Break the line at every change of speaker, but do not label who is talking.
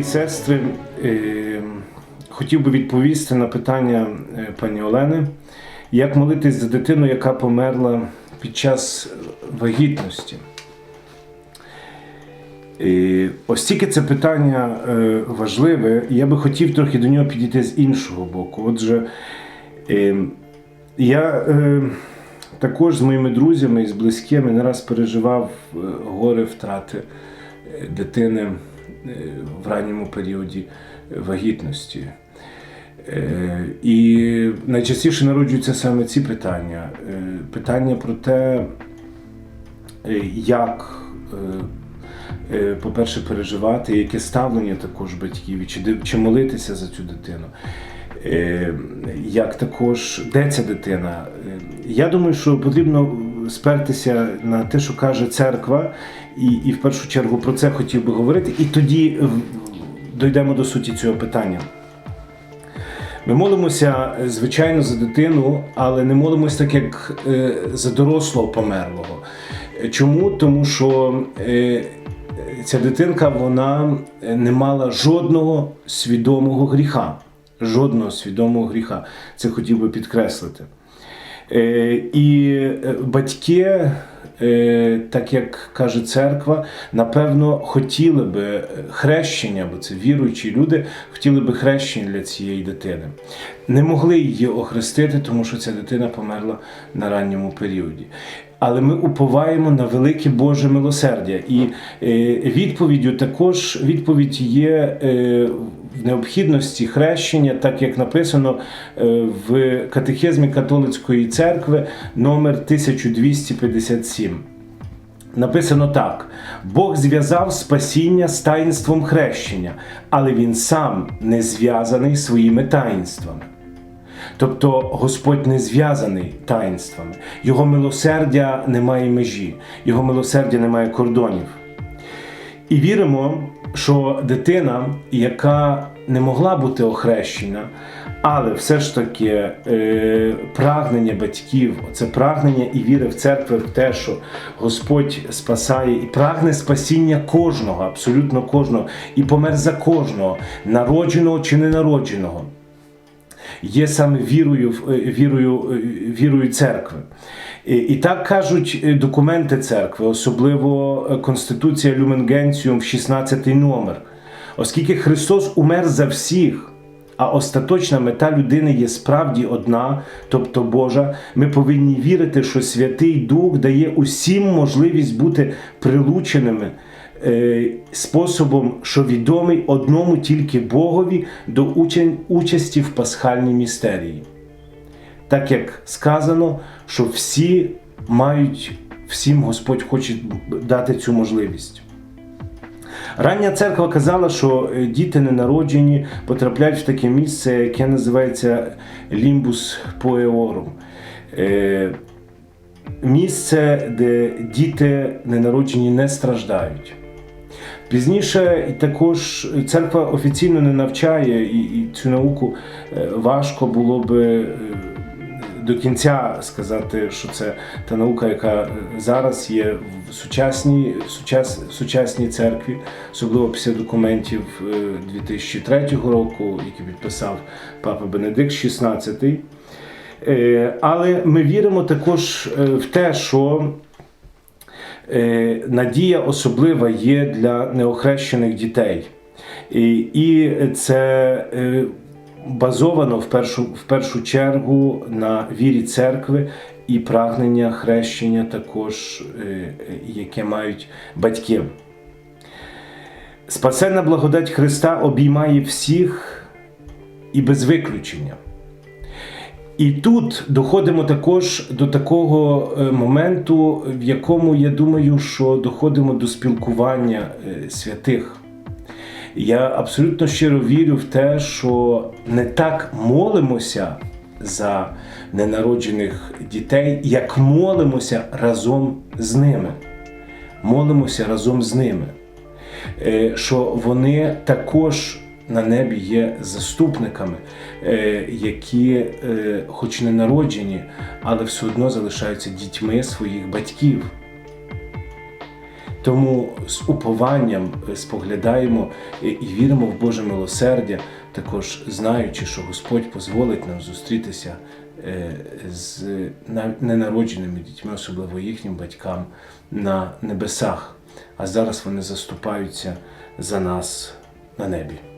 і сестри, е, хотів би відповісти на питання е, пані Олени, як молитись за дитину, яка померла під час вагітності. І ось тільки це питання е, важливе, я би хотів трохи до нього підійти з іншого боку. Отже, я також з моїми друзями і з близькими не раз переживав горе втрати дитини в ранньому періоді вагітності. Е, І найчастіше народжуються саме ці питання. Е, Питання про те, е, як, е, е, по-перше, переживати, яке ставлення також батьків, чи, молитися за цю дитину. Е, Як також, де ця дитина? Е, Я думаю, що потрібно спертися на те, що каже церква, і, і в першу чергу про це хотів би говорити, і тоді е, дійдемо до суті цього питання. Ми молимося, е, звичайно, за дитину, але не молимося так, як е, за дорослого померлого. Чому? Тому що ця дитинка вона не мала жодного свідомого гріха. Жодного свідомого гріха. Це хотів би підкреслити. Е, І е, батьки, е, так як каже церква, напевно, хотіли би хрещення, бо це віруючі люди, хотіли би хрещення для цієї дитини. Не могли її охрестити, тому що ця дитина померла на ранньому періоді. Але ми уповаємо на велике Боже милосердя. І відповіддю також відповідь є необхідності хрещення, так як написано е, в катехизмі католицької церкви номер 1257. Написано так: Бог зв'язав спасіння з таїнством хрещення, але він сам не зв'язаний своїми таїнствами. Тобто Господь не зв'язаний таїнствами, Його милосердя не має межі, Його милосердя не має кордонів. І віримо, що дитина, яка не могла бути охрещена, але все ж таки е, прагнення батьків, це прагнення і віри в церкву в те, що Господь спасає і прагне спасіння кожного, абсолютно кожного, і помер за кожного, народженого чи ненародженого є саме вірою, в- е, вірою, е, вірою церкви. І, і так кажуть е, документи церкви, особливо Конституція Люмен Генціум, 16 номер. Оскільки Христос умер за всіх, а остаточна мета людини є справді одна, тобто Божа, ми повинні вірити, що Святий Дух дає усім можливість бути прилученими способом, що відомий одному тільки Богові до участі в пасхальній містерії. Так як сказано, що всі мають, всім Господь хоче дати цю можливість. Рання церква казала, що е, діти ненароджені потрапляють в таке місце, яке називається лімбус поеорум. Е, Місце, де діти ненароджені не страждають. Пізніше також церква офіційно не навчає, і, і цю науку е, важко було би е, до кінця сказати, що це та наука, яка зараз є в сучасній, сучас, сучасній церкві, особливо після документів е, 2003 року, які підписав папа Бенедикт XVI. Е, Але ми віримо також е, в те, що е, надія особлива є для неохрещених дітей. І, це е, базовано в першу, в першу чергу на вірі церкви і прагнення хрещення також, е, е, яке мають батьки. Спасенна благодать Христа обіймає всіх і без виключення. І тут доходимо також до такого е, моменту, в якому я думаю, що доходимо до спілкування е, святих. Я абсолютно щиро вірю в те, що не так молимося за ненароджених дітей, як молимося разом з ними. Молимося разом з ними, Е, що вони також на небі є заступниками, е, які, е, хоч не народжені, але все одно залишаються дітьми своїх батьків. Тому з упованням е, споглядаємо і віримо в Боже милосердя, також знаючи, що Господь дозволить нам зустрітися з ненародженими дітьми, особливо їхнім батькам, на небесах. А зараз вони заступаються за нас на небі.